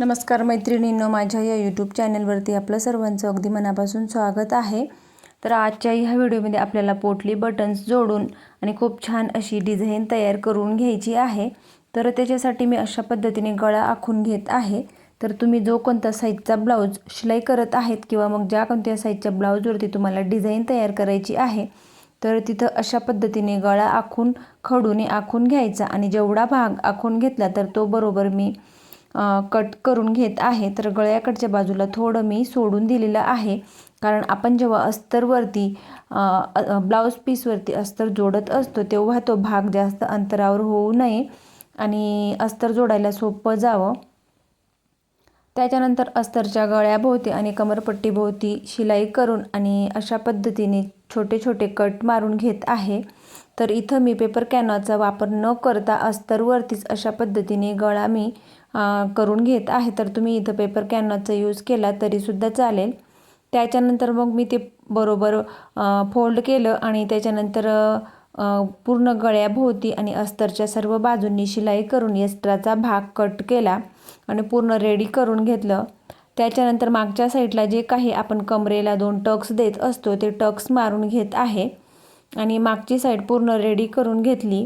नमस्कार मैत्रिणींनो माझ्या या यूट्यूब चॅनलवरती आपलं सर्वांचं अगदी मनापासून स्वागत आहे. तर आजच्या ह्या व्हिडिओमध्ये आपल्याला पोटली बटन्स जोडून आणि खूप छान अशी डिझाईन तयार करून घ्यायची आहे. तर त्याच्यासाठी मी अशा पद्धतीने गळा आखून घेत आहे. तर तुम्ही जो कोणता साईजचा ब्लाऊज शिलाई करत आहेत किंवा मग ज्या कोणत्या साईजच्या ब्लाऊजवरती तुम्हाला डिझाईन तयार करायची आहे तर तिथं अशा पद्धतीने गळा आखून खडूने आखून घ्यायचा आणि जेवढा भाग आखून घेतला तर तो बरोबर मी कट करून घेत आहे. तर गळ्याकडच्या बाजूला थोडं मी सोडून दिलेलं आहे. कारण आपण जेव्हा अस्तरवरती ब्लाऊज पीसवरती अस्तर जोडत असतो तेव्हा तो भाग जास्त अंतरावर होऊ नये आणि अस्तर जोडायला सोपं जावं. त्याच्यानंतर अस्तरच्या गळ्याभोवती आणि कमरपट्टीभोवती शिलाई करून आणि अशा पद्धतीने छोटे छोटे कट मारून घेत आहे. तर इथं मी पेपर कॅनॉचा वापर न करता अस्तरवरतीच अशा पद्धतीने गळा मी करून घेत आहे. तर तुम्ही इथं पेपर कॅनॉचा यूज केला तरीसुद्धा चालेल. त्याच्यानंतर मग मी ते बरोबर फोल्ड केलं आणि त्याच्यानंतर पूर्ण गळ्याभोवती आणि अस्तरच्या सर्व बाजूंनी शिलाई करून एक्स्ट्राचा भाग कट केला आणि पूर्ण रेडी करून घेतलं. त्याच्यानंतर मागच्या साईडला जे काही आपण कमरेला दोन टक्स देत असतो ते टक्स मारून घेत आहे. आणि मागची साईड पूर्ण रेडी करून घेतली.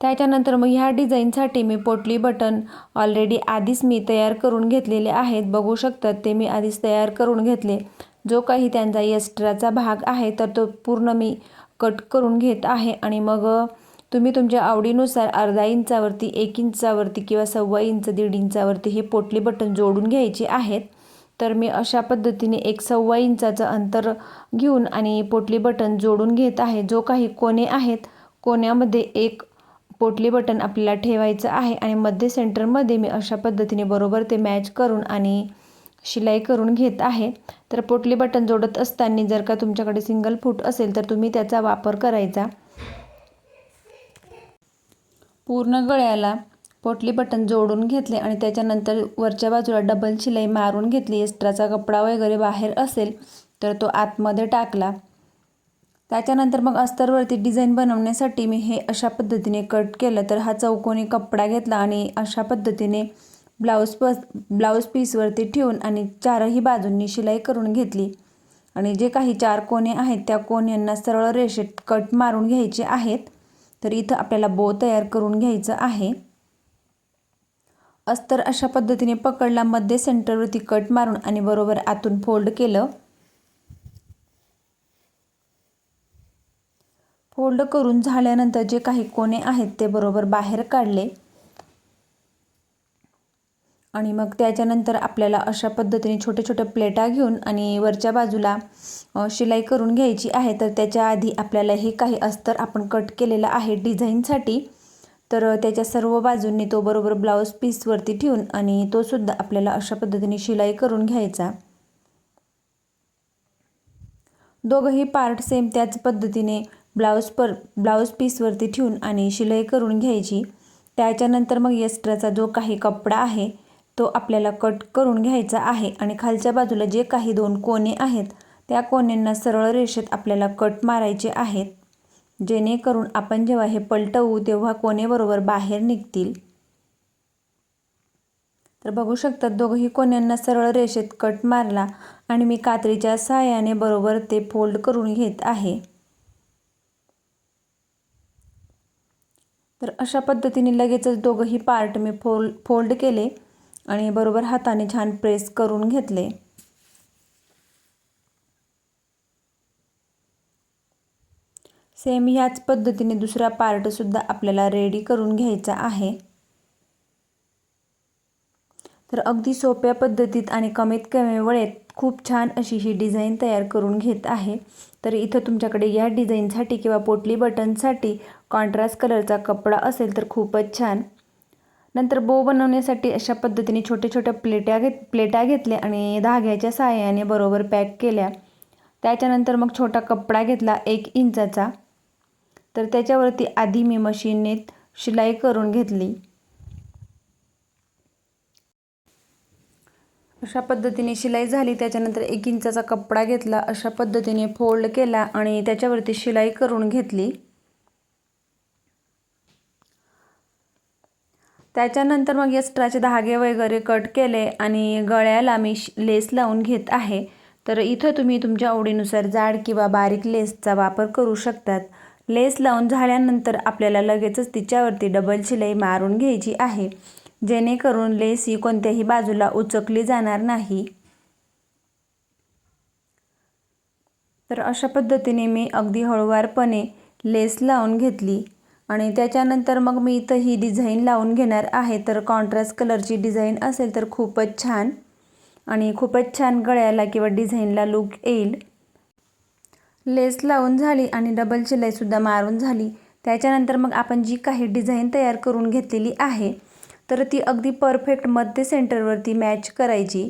त्याच्यानंतर मग ह्या डिझाईनसाठी मी पोटली बटन ऑलरेडी आधीच मी तयार करून घेतलेले आहेत. बघू शकतात ते मी आधीच तयार करून घेतले. जो काही त्यांचा एक्स्ट्राचा भाग आहे तर तो पूर्ण मी कट करून घेत आहे. आणि मग तुम्ही तुमच्या आवडीनुसार अर्धा इंचावरती एक इंचावरती किंवा सव्वा इंच दीड इंचावरती हे पोटली बटन जोडून घ्यायचे आहेत. तर मी अशा पद्धतीने एक सव्वा इंचाचं अंतर घेऊन आणि पोटली बटन जोडून घेत आहे. जो काही कोणे आहेत कोण्यामध्ये एक पोटली बटन आपल्याला ठेवायचं आहे आणि मध्य सेंटरमध्ये मी अशा पद्धतीने बरोबर ते मॅच करून आणि शिलाई करून घेत आहे. तर पोटली बटन जोडत असताना जर का तुमच्याकडे सिंगल फूट असेल तर तुम्ही त्याचा वापर करायचा. पूर्ण गळ्याला पोटली बटन जोडून घेतले आणि त्याच्यानंतर वरच्या बाजूला डबल शिलाई मारून घेतली. एक्स्ट्राचा कपडा वगैरे बाहेर असेल तर तो आतमध्ये टाकला. त्याच्यानंतर मग अस्तरवरती डिझाईन बनवण्यासाठी मी हे अशा पद्धतीने कट केलं. तर हा चौकोनी कपडा घेतला आणि अशा पद्धतीने ब्लाऊज पस ब्लाऊज पीसवरती ठेवून आणि चारही बाजूंनी शिलाई करून घेतली. आणि जे काही चार कोणे आहेत त्या कोण्यांना सरळ रेषेत कट मारून घ्यायचे आहेत. तर इथं आपल्याला बो तयार करून घ्यायचं आहे. अस्तर अशा पद्धतीने पकडला मध्ये सेंटरवरती कट मारून आणि बरोबर आतून फोल्ड केलं. फोल्ड करून झाल्यानंतर जे काही कोणे आहेत ते बरोबर बाहेर काढले. आणि मग त्याच्यानंतर आपल्याला अशा पद्धतीने छोट्या छोट्या प्लेटा घेऊन आणि वरच्या बाजूला शिलाई करून घ्यायची आहे. तर त्याच्या आधी आपल्याला हे काही अस्तर आपण कट केलेलं आहे डिझाईनसाठी. तर त्याच्या सर्व बाजूंनी तो बरोबर ब्लाऊज पीसवरती ठेवून आणि तो सुद्धा आपल्याला अशा पद्धतीने शिलाई करून घ्यायचा. दोघंही पार्ट सेम त्याच पद्धतीने ब्लाऊज पर ब्लाऊज पीसवरती ठेवून आणि शिलाई करून घ्यायची. त्याच्यानंतर मग एक्स्ट्राचा जो काही कपडा आहे तो आपल्याला कट करून घ्यायचा आहे आणि खालच्या बाजूला जे काही दोन कोणे आहेत त्या कोण्यांना सरळ रेषेत आपल्याला कट मारायचे आहेत. जेणेकरून आपण जेव्हा हे पलटवू तेव्हा कोणेबरोबर बाहेर निघतील. तर बघू शकतात दोघंही कोण्यांना सरळ रेषेत कट मारला आणि मी कात्रीच्या सहाय्याने बरोबर ते फोल्ड करून घेत आहे. तर अशा पद्धतीने लगेचच दोघंही पार्ट मी फोल्ड फोल्ड केले. आणि बरोबर हाताने छान प्रेस करून घेतले. सेम ह्याच पद्धतीने दुसरा पार्टसुद्धा आपल्याला रेडी करून घ्यायचा आहे. तर अगदी सोप्या पद्धतीत आणि कमीत कमी वेळेत खूप छान अशी ही डिझाईन तयार करून घेत आहे. तर इथं तुमच्याकडे या डिझाईनसाठी किंवा पोटली बटनसाठी कॉन्ट्रास्ट कलरचा कपडा असेल तर खूपच छान. नंतर बो बनवण्यासाठी अशा पद्धतीने छोट्या छोट्या प्लेट्या घेत प्लेट्या घेतल्या आणि धाग्याच्या सहाय्याने बरोबर पॅक केल्या. त्याच्यानंतर मग छोटा कपडा घेतला एक इंचाचा. तर त्याच्यावरती आधी मी मशीनने शिलाई करून घेतली. अशा पद्धतीने शिलाई झाली. त्याच्यानंतर एक इंचाचा कपडा घेतला. अशा पद्धतीने फोल्ड केला आणि त्याच्यावरती शिलाई करून घेतली. त्याच्यानंतर मग एक्स्ट्राचे धागे वगैरे कट केले आणि गळ्याला मी लेस लावून घेत आहे. तर इथं तुम्ही तुमच्या आवडीनुसार जाड किंवा बारीक लेसचा वापर करू शकतात. लेस लावून झाल्यानंतर आपल्याला लगेचच तिच्यावरती डबल शिलाई मारून घ्यायची आहे. जेणेकरून लेस ही कोणत्याही बाजूला उचकली जाणार नाही. तर अशा पद्धतीने मी अगदी हळूवारपणे लेस लावून घेतली. आणि त्याच्यानंतर मग मी इथं ही डिझाईन लावून घेणार आहे. तर कॉन्ट्रास्ट कलरची डिझाईन असेल तर खूपच छान. आणि खूपच छान गळ्याला किंवा डिझाईनला लुक येईल. लेस लावून झाली आणि डबल शिलाईसुद्धा मारून झाली. त्याच्यानंतर मग आपण जी काही डिझाईन तयार करून घेतलेली आहे तर ती अगदी परफेक्ट मध्य सेंटरवरती मॅच करायची.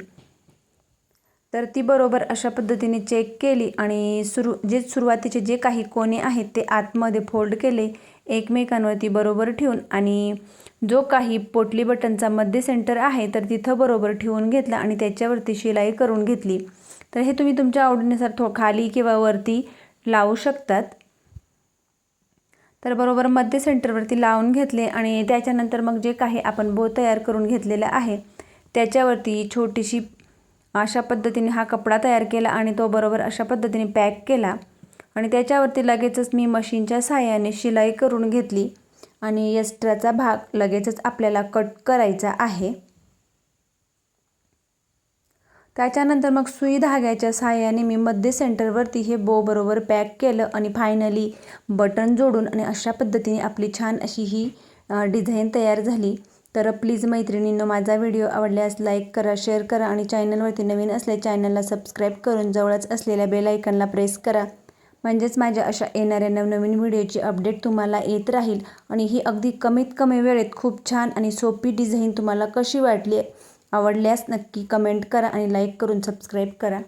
तर ती बरोबर अशा पद्धतीने चेक केली आणि सुरू जे सुरुवातीचे जे काही कोणे आहेत ते आतमध्ये फोल्ड केले. एकमेकांवरती बरोबर ठेवून आणि जो काही पोटली बटनचा मध्य सेंटर आहे तर तिथं बरोबर ठेवून घेतला आणि त्याच्यावरती शिलाई करून घेतली. तर हे तुम्ही तुमच्या आवडीनुसार थो खाली किंवा वरती लावू शकतात. तर बरोबर मध्य सेंटरवरती लावून घेतले आणि त्याच्यानंतर मग जे काही आपण बो तयार करून घेतलेला आहे त्याच्यावरती छोटीशी अशा पद्धतीने हा कपडा तयार केला आणि तो बरोबर अशा पद्धतीने पॅक केला. आणि त्याच्यावरती लगेचच मी मशीनच्या साह्याने शिलाई करून घेतली. आणि यस्ट्राचा भाग लगेचच आपल्याला कट करायचा आहे. त्याच्यानंतर मग सुई धाग्याच्या साहाय्याने मी मध्य सेंटरवरती हे बो बरोबर पॅक केलं आणि फायनली बटन जोडून आणि अशा पद्धतीने आपली छान अशी ही डिझाईन तयार झाली. तर प्लीज मैत्रिणींनो माझा व्हिडिओ आवडल्यास लाईक करा शेअर करा आणि चॅनलवरती नवीन असल्या चॅनलला सबस्क्राईब करून जवळच असलेल्या बेल आयकनला प्रेस करा. म्हणजेच माझ्या अशा येणाऱ्या नवनवीन व्हिडिओची अपडेट तुम्हाला येत राहील. आणि ही अगदी कमीत कमी वेळेत खूप छान आणि सोपी डिझाईन तुम्हाला कशी वाटली आवडल्यास नक्की कमेंट करा आणि लाईक करून सबस्क्राईब करा.